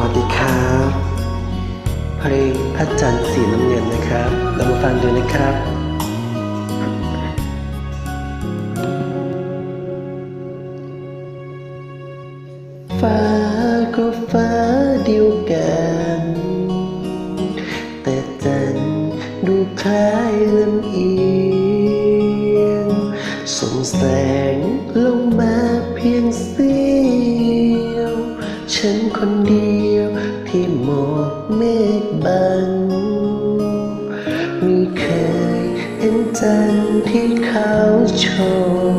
วัสดีครับเพลงพระจันทร์สีน้ำเงินนะครับ เรามาฟังดูนะครับฟ้าก็ฟ้าเดียวกัน แต่จันทร์ดูคล้ายลำเอียงส่งแสงลงมาเพียงเสี้ยว ฉันคนเดียว ที่หมอกเมฆบังไม่เคยเห็นจันทร์ที่เขาชม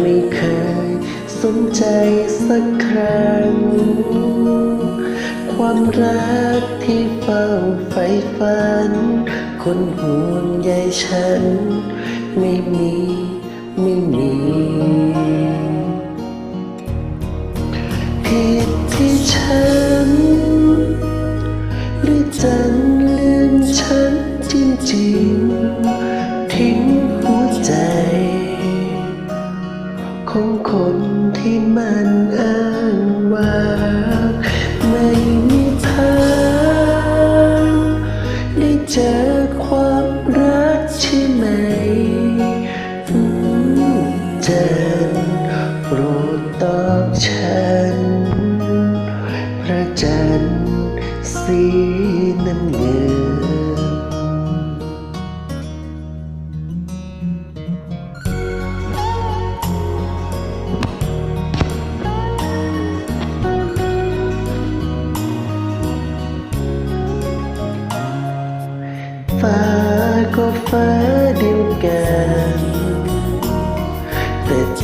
ไม่เคยสนใจสักครั้ง ความรักที่เฝ้าใฝ่ฝัน คนห่วงใยฉัน ไม่มีไม่มีผิดที่ฉัน จ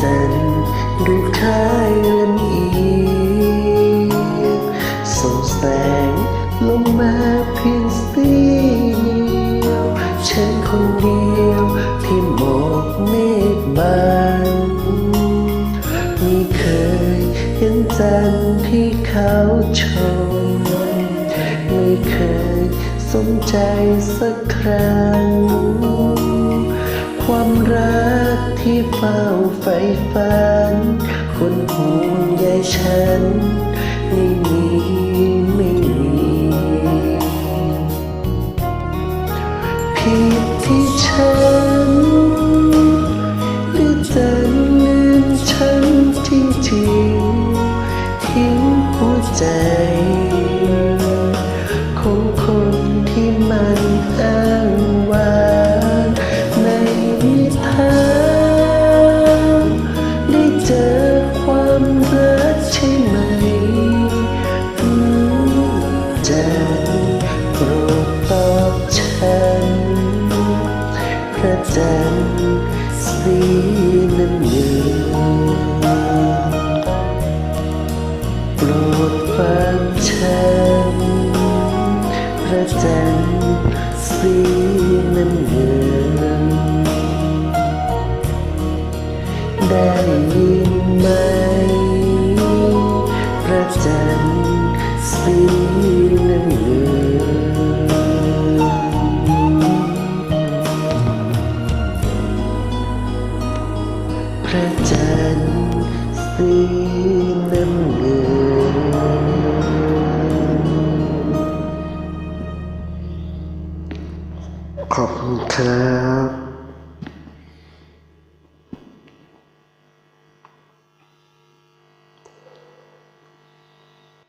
จันทร์ดูคล้ายลำเอียงส่งแสงลงมาเพียงสีเดียวฉันคนเดียวที่หมอกเมฆบังไม่เคยเห็นจันทร์ที่เขาชมไม่เคยสนใจสักครั้ง เฝ้าใฝ่ฝันคนห่วงใยฉันไม่มีไม่มีผิดที่ฉันหรือจะลืมฉันจริงๆทิ้งหัวใจ จันทร์สีน้ำเงินโปรดฟังฉันพระจันทร์สีน้ำเงินได้ยินไหมพระจันทร์สีน้ำเงิน ระจันทร์สี